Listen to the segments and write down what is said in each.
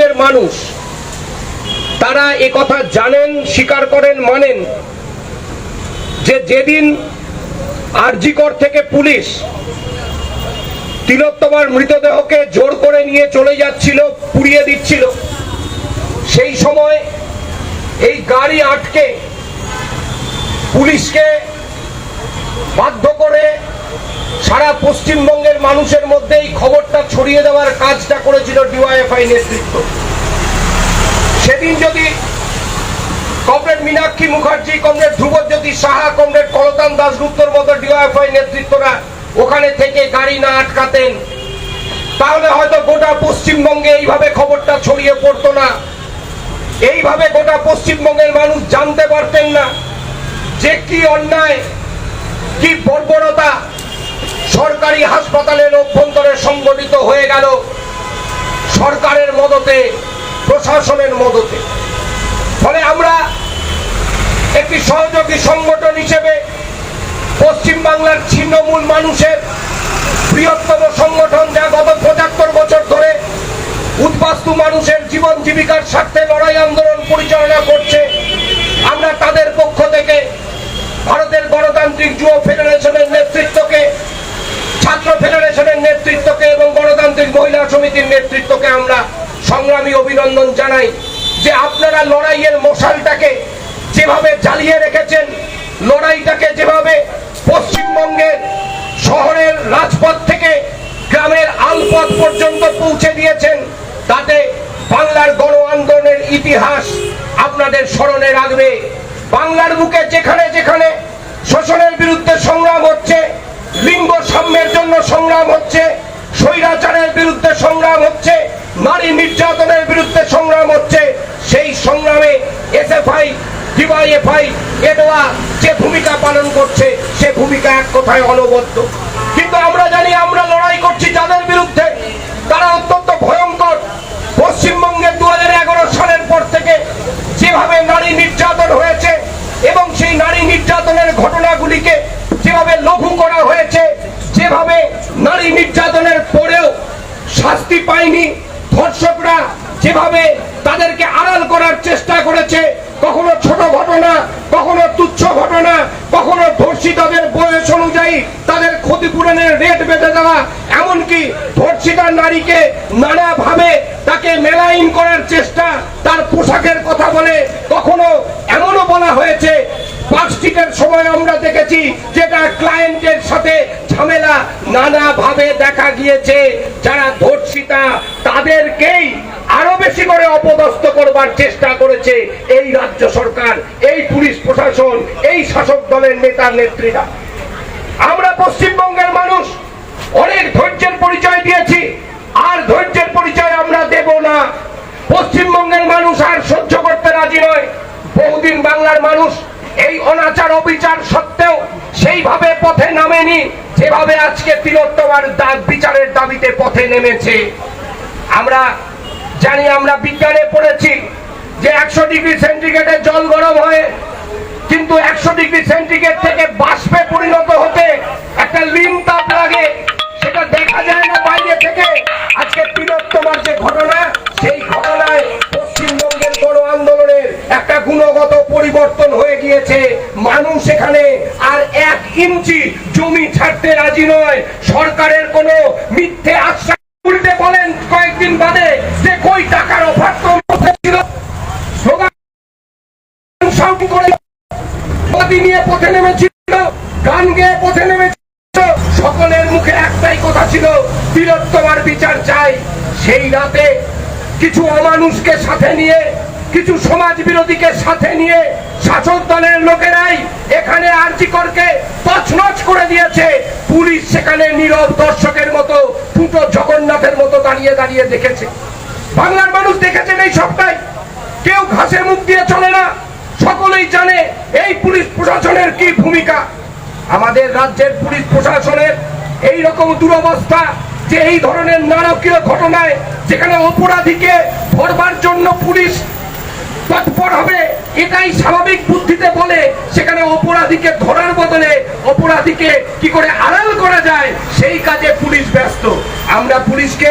পশ্চিমবঙ্গের মানুষ, তারা এ কথা জানেন, স্বীকার করেন, মানেন যে যেদিন আরজিকর থেকে পুলিশ তিলোত্তমার মৃতদেহকে জোর করে নিয়ে চলে যাচ্ছিল, পুড়িয়ে দিচ্ছিল, সেই সময় এই গাড়ি আটকে পুলিশকে বাধ্য করে সারা পশ্চিমবঙ্গের মানুষের মধ্যে এই খবরটা ছড়িয়ে দেওয়ার কাজটা করেছিল ডিওয়াইএফআই নেতৃত্ব। সেদিন যদি comrade Minakshi Mukherjee, comrade Dhrubajyoti Saha, comrade করতান দাসগুপ্তর মতো ডিওয়াইএফআই নেতৃত্বরা ওখানে থেকে গাড়ি না আটকাতেন, তাহলে হয়তো গোটা পশ্চিমবঙ্গে এইভাবে খবরটা ছড়িয়ে পড়তো না। এইভাবে গোটা পশ্চিমবঙ্গের মানুষ জানতে পারতেন না যে কি অন্যায়, কি বর্বরতা সরকারি হাসপাতালের অভ্যন্তরে সংগঠিত হয়ে গেল সরকারের মদতে, প্রশাসনের মদতে। ফলে আমরা একটি সহযোগী সংগঠন হিসেবে পশ্চিমবাংলার ছিন্নমূল মানুষের বৃহত্তম সংগঠন যা গত পঁচাত্তর বছর ধরে উদ্বাস্তু মানুষের জীবন জীবিকার স্বার্থে লড়াই আন্দোলন পরিচালনা করছে, আমরা তাদের পক্ষ থেকে ভারতের গণতান্ত্রিক যুব ফেডারেশনের নেতৃত্বকে ছাত্র ফেডারেশনের নেতৃত্বকে এবং গণতান্ত্রিক মহিলা সমিতির নেতৃত্বকে আমরা সংগ্রামী অভিনন্দন জানাই যে আপনারা লড়াইয়ের মশালটাকে যেভাবে জ্বালিয়ে রেখেছেন, লড়াইটাকে যেভাবে পশ্চিমবঙ্গের শহরের রাজপথ থেকে গ্রামের আলপথ পর্যন্ত পৌঁছে দিয়েছেন, তাতে বাংলার গণ আন্দোলনের ইতিহাস আপনাদের স্মরণে রাখবে। বাংলার বুকে যেখানে যেখানে শোষণের বিরুদ্ধে সংগ্রাম হচ্ছে লিঙ্গ সাম্যের জন্য সংগ্রাম হচ্ছে, স্বৈরাচারের বিরুদ্ধে সংগ্রাম হচ্ছে, নারী নির্যাতনের বিরুদ্ধে সংগ্রাম হচ্ছে, সেই সংগ্রামে এসএফআই, ডিওয়াইএফআই, এডোয়া যে ভূমিকা পালন করছে, সে ভূমিকা এক কথায় অনবদ্য। কিন্তু আমরা জানি আমরা লড়াই করছি যাদের বিরুদ্ধে। তারা অত্যন্ত ভয়ঙ্কর। পশ্চিমবঙ্গে দু হাজার এগারো সালের পর থেকে যেভাবে নারী নির্যাতন হয়েছে এবং সেই নারী নির্যাতনের ঘটনাগুলিকে যেভাবে লঘু করা হয়েছে, যেভাবে নারী নির্যাতনের পরেও শাস্তি পায়নি, ধর্ষকরা যেভাবে তাদেরকে আড়াল করার চেষ্টা করেছে, কখনো ছোট ঘটনা, কখনো তুচ্ছ ঘটনা, কখনো ধর্ষিতাদের বয়স অনুযায়ী তাদের ক্ষতিপূরণের রেট বেঁধে দেওয়া, এমনকি ধর্ষিতা নারীকে নানাভাবে তাকে মেলাইন করার চেষ্টা, তার পোশাকের কথা বলে, কখনো এমনও বলা হয়েছে পার্কস্ট্রিটের সময় আমরা দেখেছি যেটা ক্লায়েন্টের সাথে ঝামেলা নানাভাবে দেখা গিয়েছে। যারা ধর্ষিতা, তাদেরকেই আরও বেশি করে অপদস্থ করবার চেষ্টা করেছে এই রাজ্য সরকার, এই পুলিশ প্রশাসন, এই শাসক দলের নেতা, নেত্রীরা। আমরা পশ্চিমবঙ্গের মানুষ, অনেক ধৈর্যের পরিচয় দিয়েছি। আর ধৈর্যের পরিচয় আমরা দেব না। পশ্চিমবঙ্গের মানুষ আর সহ্য করতে রাজি নয়। বহুদিন বাংলার মানুষ এই অনাচার অবিচার সত্ত্বেও সেইভাবে পথে নামেনি। যেভাবে আজকে তিলোত্তমার দাগ বিচারের দাবিতে পথে নেমেছে। আমরা জানি আমরা বিজ্ঞানে পড়েছি যে একশো ডিগ্রি সেন্টিগ্রেডে জল গরম হয়, কিন্তু একশো ডিগ্রি সেন্টিগ্রেড থেকে বাষ্পে পরিণত হতে একটা লিম তাপ লাগে। সেটা দেখা যায় না বাইরে থেকে। আজকে তিলোত্তমার যে ঘটনা, সেই হয়ে গিয়েছে মানুষ এখানে আর এক ইঞ্চি জমি ছাড়তে রাজি নয়। সরকারের কোনো মিথ্যে আশ্বাস উল্টে বলেন কয়েকদিন বাদে যে কই টাকার অফার ছিল। সেই রাতে কিছু অমানুষকে সাথে নিয়ে কিছু সমাজ বিরোধীকে সাথে নিয়ে শাসক দলের লোকেরাই এখানে আর্জিকরকে তছনছ করে দিয়েছে। পুলিশ সেখানে নীরব দর্শকের মতো, ফুটো জগন্নাথের মতো দাঁড়িয়ে দাঁড়িয়ে দেখেছে। বাংলার মানুষ দেখেছেন এই সবটাই। কেউ ঘাসে মুখ দিয়ে চলে না। সকলেই জানে এই পুলিশ প্রশাসনের কি ভূমিকা। আমাদের রাজ্যের পুলিশ প্রশাসনের এই রকম দুরবস্থা যে এই ধরনের নারকীয় ঘটনায় যেখানে অপরাধীকে ধরবার জন্য পুলিশ তৎপর হবে। এটাই স্বাভাবিক বুদ্ধিতে বলে সেখানে অপরাধীকে ধরার বদলে অপরাধীকে কি করে আড়াল করা যায়, সেই কাজে পুলিশ ব্যস্ত। আমরা পুলিশকে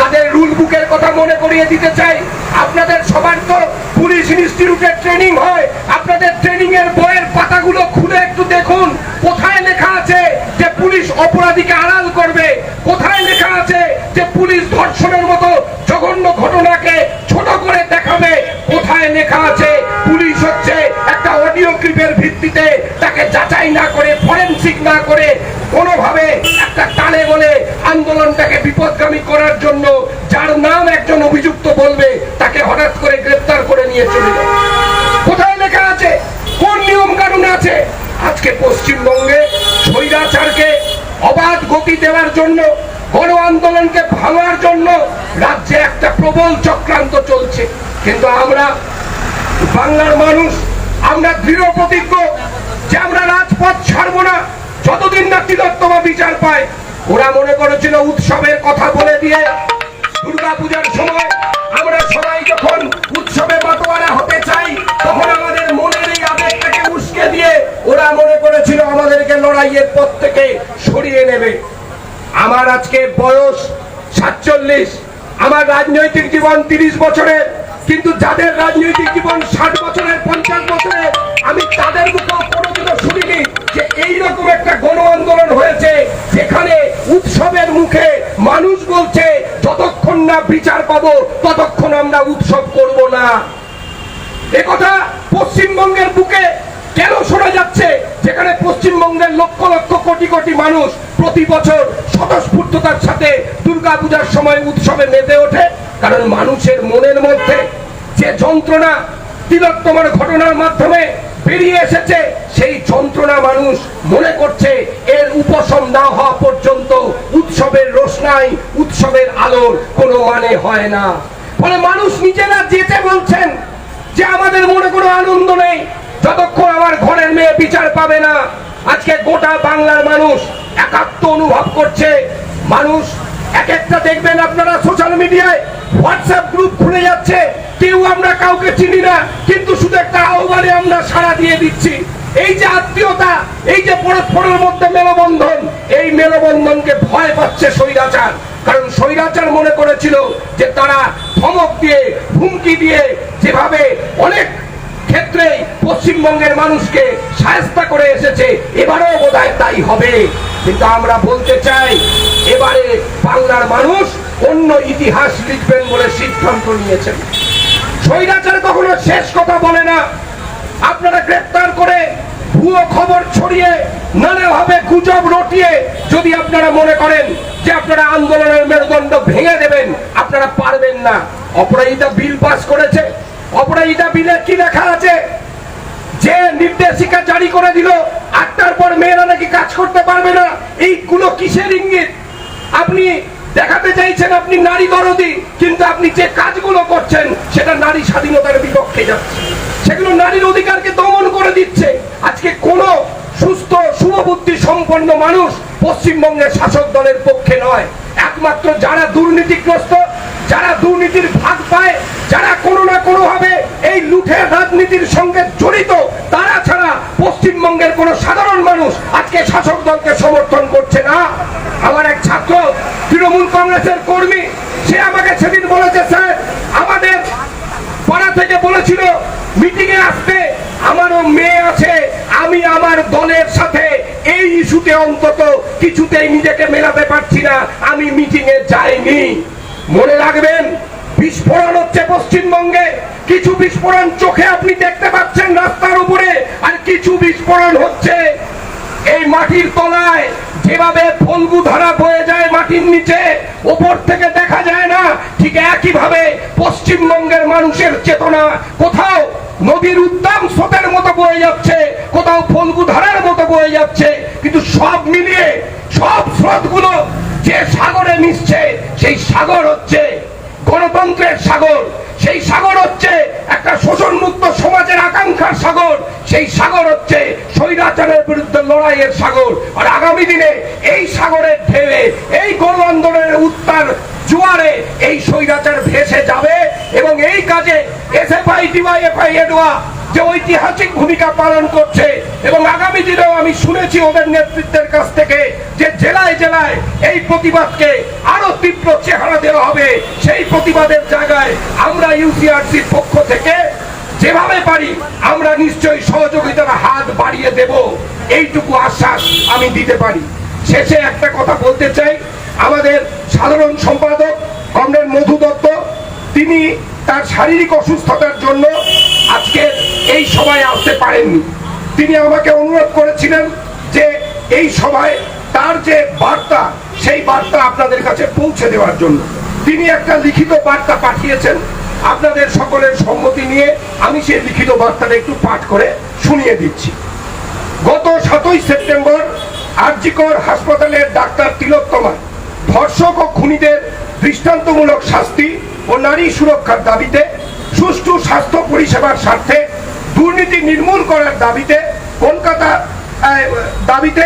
তাদের রুল বুকের কথা মনে করিয়ে দিতে চাই। আপনাদের সবার তো পুলিশ ইনস্টিটিউটে ট্রেনিং হয়। আপনাদের ট্রেনিং এর বইয়ের পাতাগুলো খুলে একটু দেখুন। কোথায় লেখা আছে যে পুলিশ অপরাধীকে আড়াল করবে? কোথায় লেখা আছে যে পুলিশ ধর্ষণের মতো জঘন্য ঘটনাকে ছোট করে দেখাবে কোথায় লেখা আছে, পুলিশ হচ্ছে একটা অডিও ক্লিপের ভিত্তিতে তাকে যাচাই না করে ফরেনসিক না করে কোনোভাবে একটা টানে বলে আন্দোলনটাকে বিপদগামী করার জন্য যার নাম একজন অভিযুক্ত বলবে, তাকে হঠাৎ করে গ্রেফতার করে নিয়ে চলে কোথায় লেখা আছে? কোন নিয়ম কানুন আছে? আজকে পশ্চিমবঙ্গে স্বৈরাচারকে অবাধ গতি দেওয়ার জন্য, গণ আন্দোলনকে ভাঙার জন্য রাজ্যে একটা প্রবল চক্রান্ত চলছে। কিন্তু আমরা বাংলার মানুষ, আমরা দৃঢ় প্রতিজ্ঞ যে আমরা রাজপথ ছাড়বো না। যতদিন না তিলোত্তমা বিচার পায়, ওরা মনে করেছিল উৎসবের কথা বলে দিয়ে দুর্গা পূজার সময় আমরা সবাই যখন উৎসবে মাতোয়ারা হতে চাই, তখন আমাদের মনের এই আবেগটাকে উস্কে দিয়ে ওরা মনে করেছিল আমাদেরকে লড়াইয়ের পথ থেকে সরিয়ে নেবে। আমার আজকে বয়স সাতচল্লিশ, আমার রাজনৈতিক জীবন তিরিশ বছরের। কিন্তু যাদের রাজনৈতিক জীবন ষাট বছরের, পঞ্চাশ বছরের, আমি তাদের মুখেও কোনোদিনও শুনিনি যে এইরকম একটা গণ আন্দোলন হয়েছে যেখানে উৎসবের মুখে মানুষ বলছে, যতক্ষণ না বিচার পাবো, ততক্ষণ আমরা উৎসব করব না। একথা পশ্চিমবঙ্গের বুকে কেন শোনা যাচ্ছে? যেখানে পশ্চিমবঙ্গের লক্ষ লক্ষ কোটি কোটি মানুষ প্রতি বছর স্বতঃস্ফূর্ততার সাথে দুর্গাপূজার সময় উৎসবে মেতে ওঠে কারণ মানুষের মনের মধ্যে যে যন্ত্রণা, তিলোত্তমার ঘটনার মাধ্যমে বেরিয়ে এসেছে, সেই যন্ত্রণা মানুষ মনে করছে এর উপশম না হওয়া পর্যন্ত উৎসবের রোশনাই, উৎসবের আলোর কোনো মানে হয় না। ফলে মানুষ নিজেরা যেতে বলছেন যে আমাদের মনে কোনো আনন্দ নেই। যতক্ষণ আমার ঘরের মেয়ে বিচার পাবে না, আজকে গোটা বাংলার মানুষ একাত্ম অনুভব করছে। মানুষ এক একটা দেখবেন আপনারা সোশ্যাল মিডিয়ায় হোয়াটসঅ্যাপ গ্রুপ খুলে যাচ্ছে। কেউ আমরা কাউকে চিনি না, কিন্তু শুধু একটা আহ্বানে আমরা সাড়া দিয়ে দিচ্ছি। এই যে আত্মীয়তা, এই যে পরস্পরের মধ্যে মেলবন্ধন, এই মেলবন্ধনকে ভয় পাচ্ছে স্বৈরাচার। কারণ স্বৈরাচার মনে করেছিল যে তারা ধমক দিয়ে, হুমকি দিয়ে যেভাবে অনেক ক্ষেত্রে পশ্চিমবঙ্গের মানুষকে সায়স্তা করে এসেছে, এবারেও বোধহয় তাই হবে। কিন্তু আমরা বলতে চাই, এবারে বাংলার মানুষ অন্য ইতিহাস লিখবেন বলে সিদ্ধান্ত নিয়েছেন। স্বৈরাচার কখনো শেষ কথা বলে না। আপনারা গ্রেপ্তার করে ভুয়ো খবর ছড়িয়ে, নানাভাবে গুজব রটিয়ে যদি আপনারা মনে করেন যে আপনারা আন্দোলনের মেরুদণ্ড ভেঙে দেবেন, আপনারা পারবেন না। অপরাজিতা বিল পাস করেছে। অপরাজিতা বিলে কি লেখা আছে? যে নির্দেশিকা জারি করে দিল, আটটার পর মেয়েরা নাকি কাজ করতে পারবে না। এইগুলো কিসের ইঙ্গিত? আপনি দেখাতে চাইছেন আপনি নারী দরদি, কিন্তু আপনি যে কাজগুলো করছেন, সেটা নারী স্বাধীনতার বিপক্ষে যাচ্ছে। সেগুলো নারীর অধিকারকে দমন করে দিচ্ছে। আজকে কোন সুস্থ, শুভবুদ্ধি সম্পন্ন মানুষ পশ্চিমবঙ্গের শাসক দলের পক্ষে নয়। একমাত্র যারা দুর্নীতিগ্রস্ত, যারা দুর্নীতির ভাগ পায় যারা কোনো না কোনো ভাবে এই লুঠের রাজনীতির সঙ্গে জড়িত, তারা ছাড়া পশ্চিমবঙ্গের কোন সাধারণ মানুষ আজকে শাসক দলকে সমর্থন করছে না। আমার এক ছাত্র, তৃণমূল কংগ্রেসের কর্মী, সে আমাকে সেদিন বলেছে, স্যার, আমাদের পাড়া থেকে বলেছিল মিটিং এ আসতে আমারও মেয়ে আছে, আমি আমার দলের সাথে এই ইস্যুতে অন্তত কিছুতেই নিজেকে মেলাতে পারছি না, আমি মিটিং এ যাইনি। মনে রাখবেন বিস্ফোরণ হচ্ছে পশ্চিমবঙ্গে। কিছু বিস্ফোরণ চোখে আপনি দেখতে পাচ্ছেন রাস্তার উপরে, আর কিছু বিস্ফোরণ হচ্ছে এই মাটির তলায়। যেভাবে ফলগু ধারা বয়ে যায় মাটির নিচে, ওপর থেকে দেখা যায় না। ঠিক একই ভাবে পশ্চিমবঙ্গের মানুষের চেতনা কোথাও নদীর উদ্দাম স্রোতের মতো বয়ে যাচ্ছে, কোথাও ফলগু ধারার মতো বয়ে যাচ্ছে। কিন্তু সব মিলিয়ে সব স্রোতগুলো যে সাগরে মিশছে, সেই সাগর হচ্ছে গণতন্ত্রের সাগর। সেই সাগর হচ্ছে একটা শোষণ মুক্ত সমাজের আকাঙ্ক্ষার সাগর। সেই সাগর হচ্ছে স্বৈরাচারের বিরুদ্ধে লড়াইয়ের সাগর। আর আগামী দিনে এই সাগরের ঢেউয়ে, এই গণ আন্দোলনের উত্তার জোয়ারে এই স্বৈরাচার ভেসে যাবে এবং এই কাজে যে ঐতিহাসিক ভূমিকা পালন করছে এবং আগামী দিনেও আমি শুনেছি ওদের নেতৃত্বের কাছ থেকে যে জেলায় জেলায় এই প্রতিবাদকে আরও তীব্র চেহারা দেওয়া হবে। সেই প্রতিবাদের জায়গায় আমরা ইউসিআরসির পক্ষ থেকে যেভাবে পারি আমরা নিশ্চয়ই সহযোগিতার হাত বাড়িয়ে দেব। এইটুকু আশ্বাস আমি দিতে পারি। শেষে একটা কথা বলতে চাই। আমাদের সাধারণ সম্পাদক কমরেড মধু দত্ত, তিনি তার শারীরিক অসুস্থতার জন্য আজকে এই সভায় আসতে পারেননি। তিনি আমাকে অনুরোধ করেছিলেন যে এই সভায় তার যে বার্তা, সেই বার্তা আপনাদের কাছে পৌঁছে দেওয়ার জন্য। তিনি একটা লিখিত বার্তা পাঠিয়েছেন। আপনাদের সকলের সম্মতি নিয়ে আমি সেই লিখিত বার্তাটা একটু পাঠ করে শুনিয়ে দিচ্ছি। গত সাতই সেপ্টেম্বর আরজিকর হাসপাতালের ডাক্তার তিলোত্তমা ধর্ষক ও খুনিদের দৃষ্টান্তমূলক শাস্তি ও নারী সুরক্ষার দাবিতে সুষ্ঠু স্বাস্থ্য পরিষেবার স্বার্থে দুর্নীতি নির্মূল করার দাবিতে কলকাতা দাবিতে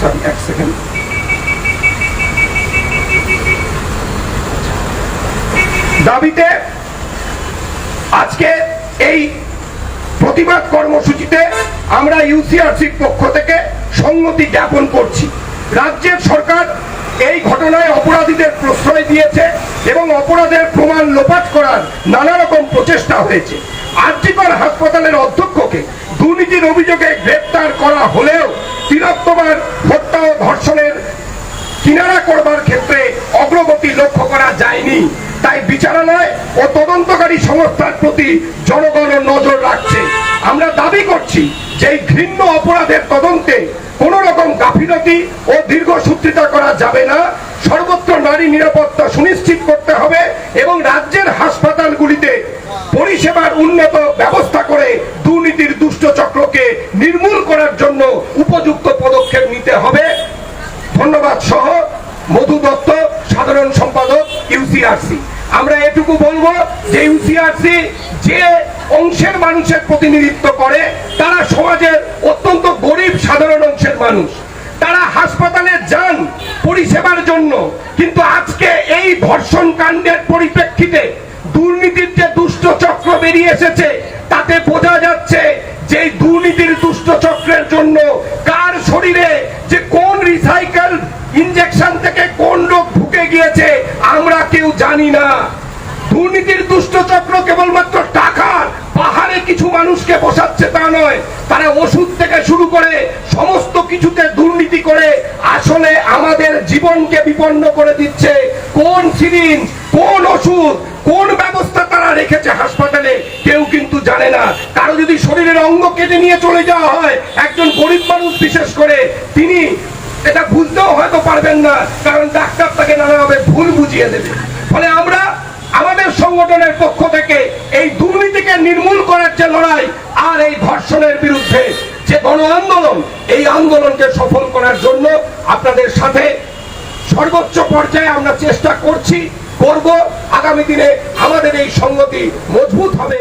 সরি এক সেকেন্ড দাবিতে আজকে এই প্রতিবাদ কর্মসূচিতে আমরা ইউসিআরসির পক্ষ থেকে সংগতি জ্ঞাপন করছি। রাজ্যের সরকার এই ঘটনায় অপরাধীদের প্রশ্রয় দিয়েছে এবং অপরাধের প্রমাণ লোপাট করার নানা রকম প্রচেষ্টা হয়েছে। আর্যিকর হাসপাতালের অধ্যক্ষকে দুর্নীতির অভিযোগে গ্রেপ্তার করা হলেও তিলোত্তমার হত্যা ও ধর্ষণের কিনারা করবার ক্ষেত্রে অগ্রগতি লক্ষ্য করা যায়নি। তাই বিচারালয় ও তদন্তকারী সংস্থার প্রতি জনগণ নজর রাখছে। আমরা দাবি করছি যে ঘৃণ্য অপরাধের তদন্তে কোন রকম গাফিলতি ও দীর্ঘসূত্রিতা করা যাবে না। সর্বত্র নারী নিরাপত্তা সুনিশ্চিত করতে হবে এবং রাজ্যের হাসপাতালগুলিতে পরিষেবার উন্নত ব্যবস্থা করে দুর্নীতির দুষ্ট চক্রকে নির্মূল করার জন্য উপযুক্ত পদক্ষেপ নিতে হবে। ধন্যবাদ সহ মধু দত্ত, সাধারণ সম্পাদক ইউসিআরসি আমরা এটুকু বলব যে ইউসিআরসি যে অংশের মানুষের প্রতিনিধিত্ব করে, তারা সমাজের অত্যন্ত গরিব সাধারণ অংশের মানুষ। তারা হাসপাতালে যান পরিষেবার জন্য, কিন্তু আজকে এই ধর্ষণ কাণ্ডের পরিপ্রেক্ষিতে দুর্নীতির যে দুষ্ট চক্র বেরিয়ে এসেছে, তাতে বোঝা যাচ্ছে যে দুর্নীতির দুষ্ট চক্রের জন্য কার শরীরে, যে কোন রিসাইকেল ইনজেকশন থেকে কোন রোগ গিয়েছে আমরা কেউ জানি না। দুর্নীতির দুষ্ট চক্র কেবলমাত্র টাকার পাহাড়ে কিছু মানুষকে বসাচ্ছে তা নয়, তারা ওষুধ থেকে শুরু করে সমস্ত কিছুতে দুর্নীতি করে আসলে আমাদের জীবনকে বিপন্ন করে দিচ্ছে। কোন সিরিঞ্জ, কোন ওষুধ, কোন ব্যবস্থা তারা রেখেছে হাসপাতালে, কেউ কিন্তু জানে না। কারও যদি শরীরের অঙ্গ কেটে নিয়ে চলে যাওয়া হয়, একজন গরিব মানুষ বিশেষ করে, তিনি এটা বুঝতেও হয়তো পারবেন না, কারণ ডাক্তার তাকে নানাভাবে ভুল বুঝিয়ে দেবে। ফলে আমরা আমাদের সংগঠনের পক্ষ থেকে এই দুর্নীতিকে নির্মূল করার যে লড়াই আর এই ধর্ষণের বিরুদ্ধে যে গণ আন্দোলন, এই আন্দোলনকে সফল করার জন্য আপনাদের সাথে সর্বোচ্চ পর্যায়ে আমরা চেষ্টা করছি, করব। আগামী দিনে আমাদের এই সংগতি মজবুত হবে।